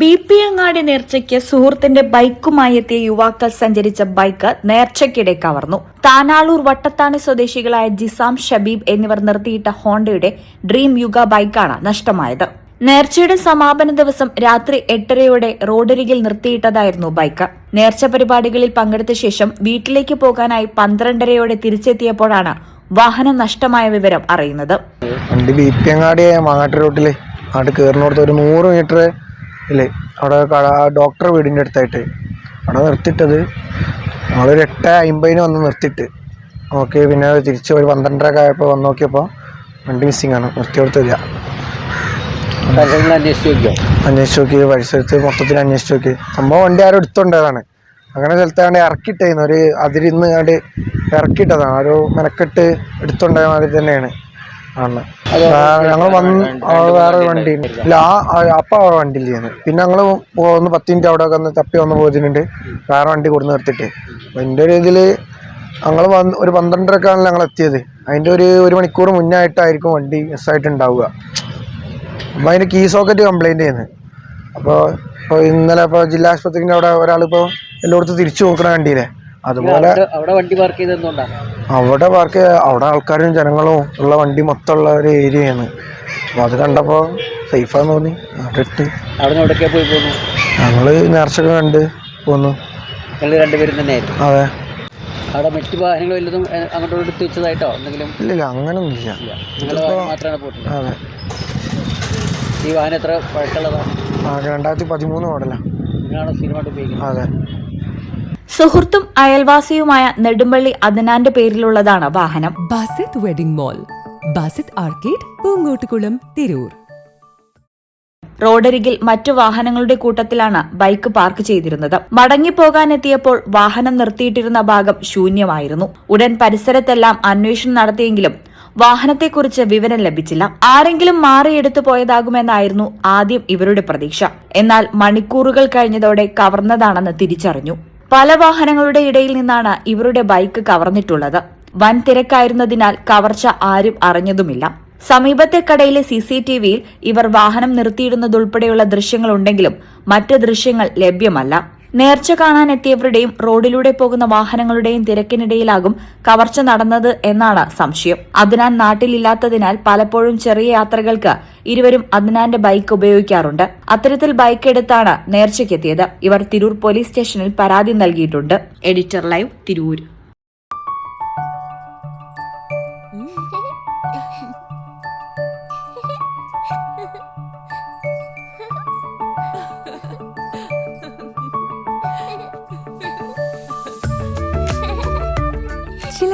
B P അങ്ങാടി നേർച്ചയ്ക്ക് സുഹൃത്തിന്റെ ബൈക്കുമായി എത്തിയ യുവാക്കൾ സഞ്ചരിച്ച ബൈക്ക് നേർച്ചയ്ക്കിടെ കവർന്നു. താനാളൂർ വട്ടത്താണി സ്വദേശികളായ ജിസാം ഷബീബ് എന്നിവർ നിർത്തിയിട്ട ഹോണ്ടയുടെ ഡ്രീം യുഗ ബൈക്കാണ് നഷ്ടമായത്. നേർച്ചയുടെ സമാപന ദിവസം രാത്രി എട്ടരയോടെ റോഡരികിൽ നിർത്തിയിട്ടതായിരുന്നു ബൈക്ക്. നേർച്ച പരിപാടികളിൽ പങ്കെടുത്ത ശേഷം വീട്ടിലേക്ക് പോകാനായി പന്ത്രണ്ടരയോടെ തിരിച്ചെത്തിയപ്പോഴാണ് വാഹനം നഷ്ടമായ വിവരം അറിയുന്നത്. ഒരു മീറ്റർ ഇല്ലേ അവിടെ ഡോക്ടർ വീടിന്റെ അടുത്തായിട്ട്. അവിടെ നിർത്തിയിട്ടത് നമ്മളൊരു എട്ട് അമ്പതിന് വന്ന് നിർത്തിയിട്ട്. ഓക്കെ പിന്നെ തിരിച്ച് ഒരു പന്ത്രണ്ടരക്കെ ആയപ്പോൾ വന്ന് നോക്കിയപ്പോൾ വണ്ടി മിസ്സിങ് ആണ്. നിർത്തി കൊടുത്തില്ല. അന്വേഷിച്ച് നോക്കി. പരിസരത്ത് മൊത്തത്തിൽ അന്വേഷിച്ച് നോക്കി. സംഭവം വണ്ടി ആരും എടുത്തുകൊണ്ടതാണ്. അങ്ങനെ സ്ഥലത്താണ് ഇറക്കിയിട്ടായിരുന്നു ഒരു അതിരിന്ന് കണ്ട് ഇറക്കിയിട്ടതാണ്. ഒരു മെനക്കെട്ട് എടുത്തുണ്ടായ മാതിരി തന്നെയാണ്. ആണ്. ഞങ്ങൾ വന്ന് വേറെ വണ്ടി ഇല്ല ആ അപ്പ ആ വണ്ടിയിൽ ചെയ്യുന്നു പിന്നെ ഞങ്ങൾ ഒന്ന് പത്ത് മിനിറ്റ് അവിടെ ഒക്കെ ഒന്ന് തപ്പി വന്ന് പോയിട്ടുണ്ട്. വേറെ വണ്ടി കൊടുന്ന് നിർത്തിട്ട് അപ്പം എന്റെ ഒരു ഇതിൽ ഞങ്ങൾ വന്ന് ഒരു പന്ത്രണ്ടരക്കാണല്ലോ ഞങ്ങൾ എത്തിയത്. അതിന്റെ ഒരു ഒരു മണിക്കൂർ മുന്നായിട്ടായിരിക്കും വണ്ടി മിസ്സായിട്ടുണ്ടാവുക. അപ്പം അതിന് കീ സോക്കറ്റ് കംപ്ലൈന്റ് ചെയ്യുന്നത് അപ്പോൾ ഇപ്പോൾ ഇന്നലെ ഇപ്പോൾ ജില്ലാ ആശുപത്രിന്റെ അവിടെ ഒരാളിപ്പോൾ എല്ലായിടത്തും തിരിച്ചു നോക്കണ വണ്ടിയിലെ. അതുപോലെ അവിടെ വണ്ടി പാർക്ക് അവിടെ പാർക്ക് അവിടെ ആൾക്കാരും ജനങ്ങളും ഉള്ള വണ്ടി മൊത്തമുള്ള ഒരു ഏരിയയാണ്. അപ്പോൾ അത് കണ്ടപ്പോൾ സേഫാന്ന് തോന്നി. അവിടെ ഇട്ട് അവിടെ എവിടെയൊക്കെ പോയി പോന്നു? ഞങ്ങൾ നേർച്ചയൊക്കെ കണ്ട് പോന്നു. ഞങ്ങൾ രണ്ടുപേരും തന്നെയായിരുന്നു? അതെ. അവിടെ മറ്റു വാഹനങ്ങൾ വല്ലതും അങ്ങോട്ട് എടുത്ത് വെച്ചതായിട്ടോ? എന്തെങ്കിലും? അങ്ങനൊന്നുമില്ല ഇല്ല. വാഹനം മാത്രമാണ് പോയിട്ടുള്ളത്? അതെ. ഈ വാഹനം എത്ര പഴക്കമുള്ളതാണ്? രണ്ടായിരത്തി പതിമൂന്ന് മോഡലാണ് നിങ്ങളാണോ സ്ഥിരമായിട്ട് ഉപയോഗിക്കുന്നത്? അതെ. സുഹൃത്തും അയൽവാസിയുമായ നെടുമ്പള്ളി അദനാന്റെ പേരിലുള്ളതാണ് വാഹനം. Basith wedding mall Basith arcade Poonkottukulam Tirur. റോഡരികിൽ മറ്റു വാഹനങ്ങളുടെ കൂട്ടത്തിലാണ് ബൈക്ക് പാർക്ക് ചെയ്തിരുന്നത്. മടങ്ങിപ്പോകാനെത്തിയപ്പോൾ വാഹനം നിർത്തിയിട്ടിരുന്ന ഭാഗം ശൂന്യമായിരുന്നു. ഉടൻ പരിസരത്തെല്ലാം അന്വേഷണം നടത്തിയെങ്കിലും വാഹനത്തെക്കുറിച്ച് വിവരം ലഭിച്ചില്ല. ആരെങ്കിലും മാറിയെടുത്തു പോയതാകുമെന്നായിരുന്നു ആദ്യം ഇവരുടെ പ്രതീക്ഷ. എന്നാൽ മണിക്കൂറുകൾ കഴിഞ്ഞതോടെ കവർന്നതാണെന്ന് തിരിച്ചറിഞ്ഞു. പല വാഹനങ്ങളുടെ ഇടയിൽ നിന്നാണ് ഇവരുടെ ബൈക്ക് കവർന്നിട്ടുള്ളത്. വൻ തിരക്കായിരുന്നതിനാൽ കവർച്ച ആരും അറിഞ്ഞതുമില്ല. സമീപത്തെ കടയിലെ സി സി ടി വിയിൽ ഇവർ വാഹനം നിർത്തിയിടുന്നതുൾപ്പെടെയുള്ള ദൃശ്യങ്ങളുണ്ടെങ്കിലും മറ്റ് ദൃശ്യങ്ങൾ ലഭ്യമല്ല. നേർച്ച കാണാനെത്തിയവരുടെയും റോഡിലൂടെ പോകുന്ന വാഹനങ്ങളുടെയും തിരക്കിനിടയിലാകും കവർച്ച നടന്നത് എന്നാണ് സംശയം. അദ്നാൻ നാട്ടിലില്ലാത്തതിനാൽ പലപ്പോഴും ചെറിയ യാത്രകൾക്ക് ഇരുവരും അദ്നാന്റെ ബൈക്ക് ഉപയോഗിക്കാറുണ്ട്. അത്തരത്തിൽ ബൈക്ക് എടുത്താണ് നേർച്ചയ്ക്കെത്തിയത്. ഇവർ തിരൂർ പോലീസ് സ്റ്റേഷനിൽ പരാതി നൽകിയിട്ടുണ്ട്. Editor live Tirur.